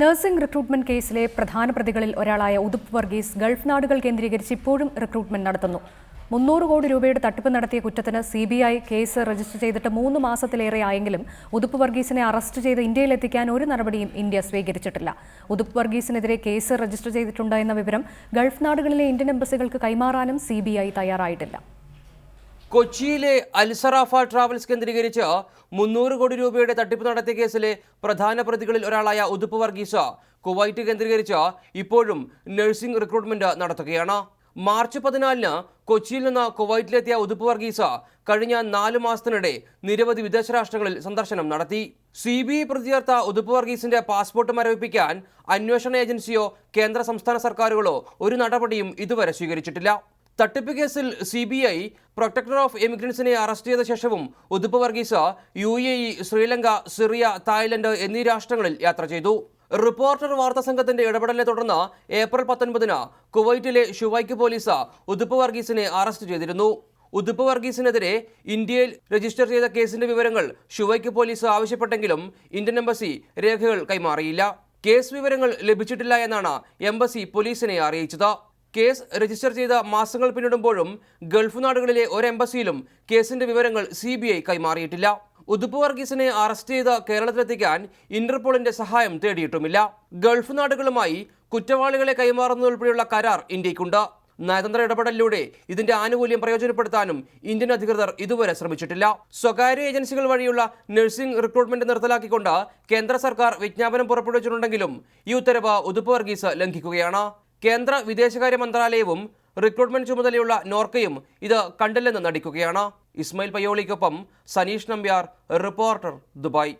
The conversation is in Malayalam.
നഴ്സിംഗ് റിക്രൂട്ട്മെന്റ് കേസിലെ പ്രധാന പ്രതികളിൽ ഒരാളായ ഉതുപ്പ് വർഗീസ് ഗൾഫ് നാടുകൾ കേന്ദ്രീകരിച്ച് ഇപ്പോഴും റിക്രൂട്ട്മെന്റ് നടത്തുന്നു. മുന്നൂറ് കോടി രൂപയുടെ തട്ടിപ്പ് നടത്തിയ കുറ്റത്തിന് C B I case register ചെയ്തിട്ട് മൂന്ന് മാസത്തിലേറെ ആയെങ്കിലും ഉതുപ്പ് വർഗീസിനെ അറസ്റ്റ് ചെയ്ത് ഇന്ത്യയിലെത്തിക്കാൻ ഒരു നടപടിയും ഇന്ത്യ സ്വീകരിച്ചിട്ടില്ല. ഉതുപ്പ് വർഗീസിനെതിരെ കേസ് രജിസ്റ്റർ ചെയ്തിട്ടുണ്ട് എന്ന വിവരം ഗൾഫ് നാടുകളിലെ ഇന്ത്യൻ എംബസികൾക്ക് കൈമാറാനും സി തയ്യാറായിട്ടില്ല. കൊച്ചിയിലെ അൽസറാഫ ട്രാവൽസ് കേന്ദ്രീകരിച്ച് മുന്നൂറ് കോടി രൂപയുടെ തട്ടിപ്പ് നടത്തിയ കേസിലെ പ്രധാന പ്രതികളിൽ ഒരാളായ ഉതുപ്പ് വർഗീസ് കുവൈറ്റ് കേന്ദ്രീകരിച്ച് ഇപ്പോഴും നഴ്സിംഗ് റിക്രൂട്ട്മെന്റ് നടത്തുകയാണ്. മാർച്ച് പതിനാലിന് കൊച്ചിയിൽ നിന്ന് കുവൈറ്റിലെത്തിയ ഉതുപ്പ് വർഗീസ് കഴിഞ്ഞ നാല് മാസത്തിനിടെ നിരവധി വിദേശ രാഷ്ട്രങ്ങളിൽ സന്ദർശനം നടത്തി. സി ബി ഐ പ്രതി ചേർത്ത ഉതുപ്പ് വർഗീസിന്റെ പാസ്പോർട്ട് മരവിപ്പിക്കാൻ അന്വേഷണ ഏജൻസിയോ കേന്ദ്ര സംസ്ഥാന സർക്കാരുകളോ ഒരു നടപടിയും ഇതുവരെ സ്വീകരിച്ചിട്ടില്ല. തട്ടിപ്പ് കേസിൽ C B I protector of എമിഗ്രൻസിനെ arrest ചെയ്ത ശേഷവും Uthup Varghese U A E Sri Lanka Syria Thailand എന്നീ രാഷ്ട്രങ്ങളിൽ യാത്ര ചെയ്തു. റിപ്പോർട്ടർ വാർത്താ സംഘത്തിന്റെ ഇടപെടലിനെ തുടർന്ന് ഏപ്രിൽ പത്തൊൻപതിന് കുവൈറ്റിലെ ഷുവൈക്ക് പോലീസ് ഉതുപ്പ് വർഗീസിനെ അറസ്റ്റ് ചെയ്തിരുന്നു. ഉതുപ്പ് വർഗീസിനെതിരെ ഇന്ത്യയിൽ രജിസ്റ്റർ ചെയ്ത കേസിന്റെ വിവരങ്ങൾ ഷുവൈക്ക് പോലീസ് ആവശ്യപ്പെട്ടെങ്കിലും ഇന്ത്യൻ എംബസി രേഖകൾ കൈമാറിയില്ല. കേസ് വിവരങ്ങൾ ലഭിച്ചിട്ടില്ല എന്നാണ് എംബസി പോലീസിനെ അറിയിച്ചത്. കേസ് രജിസ്റ്റർ ചെയ്ത മാസങ്ങൾ പിന്നിടുമ്പോഴും ഗൾഫ് നാടുകളിലെ ഒരു എംബസിയിലും കേസിന്റെ വിവരങ്ങൾ സി ബി ഐ കൈമാറിയിട്ടില്ല. ഉതുപ്പ് വർഗീസിനെ അറസ്റ്റ് ചെയ്ത് കേരളത്തിലെത്തിക്കാൻ ഇന്റർപോളിന്റെ സഹായം തേടിയിട്ടുമില്ല. ഗൾഫ് നാടുകളുമായി കുറ്റവാളികളെ കൈമാറുന്നതുൾപ്പെടെയുള്ള കരാർ ഇന്ത്യക്കുണ്ട് നയതന്ത്ര ഇടപെടലിലൂടെ ഇതിന്റെ ആനുകൂല്യം പ്രയോജനപ്പെടുത്താനും ഇന്ത്യൻ അധികൃതർ ഇതുവരെ ശ്രമിച്ചിട്ടില്ല. സ്വകാര്യ ഏജൻസികൾ വഴിയുള്ള നഴ്സിംഗ് റിക്രൂട്ട്മെന്റ് നിർത്തലാക്കിക്കൊണ്ട് കേന്ദ്ര സർക്കാർ വിജ്ഞാപനം പുറപ്പെടുവിച്ചിട്ടുണ്ടെങ്കിലും ഈ ഉത്തരവ് ഉതുപ്പ് വർഗീസ് ലംഘിക്കുകയാണ്. കേന്ദ്ര വിദേശകാര്യ മന്ത്രാലയവും റിക്രൂട്ട്മെന്റ് ചുമതലയുള്ള നോർക്കയും ഇത് കണ്ടില്ലെന്ന് നടിക്കുകയാണ്. ഇസ്മയിൽ പയ്യോളിക്കൊപ്പം സനീഷ് നമ്പ്യാർ റിപ്പോർട്ടർ ദുബായ്.